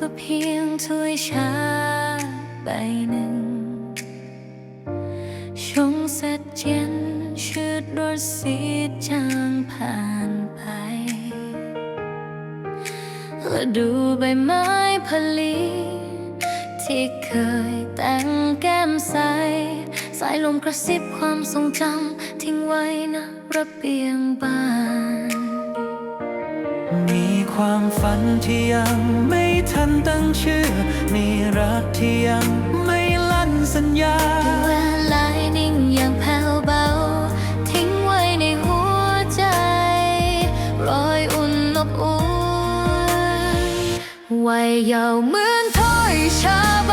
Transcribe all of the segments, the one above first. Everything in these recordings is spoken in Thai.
ก็เพียงถ้วยชาใบหนึ่ง ชงเสร็จเย็นชืดรสสีจางผ่านไป และดูใบไม้ผลิที่เคยแต่งแก้มใส สายลมกระซิบความทรงจำทิ้งไว้นะระเบียงบ้าน ความฝันที่ยังไม่ทันตั้งชื่อ มีรักที่ยังไม่ลั่นสัญญาเวลานิ่งอย่างแผ่วเบา ทิ้งไว้ในหัวใจ รอยอุ่นอบอุ่นวัยเยาว์เหมือนถ้อยชาใบ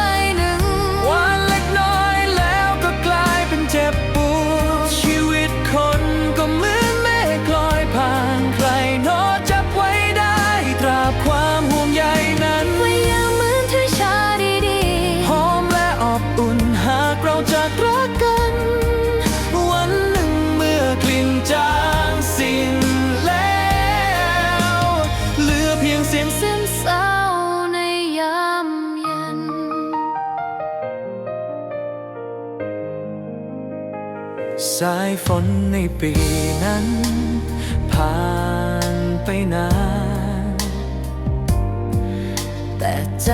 สายฝนในปีนั้น ผ่านไปนาน แต่ใจ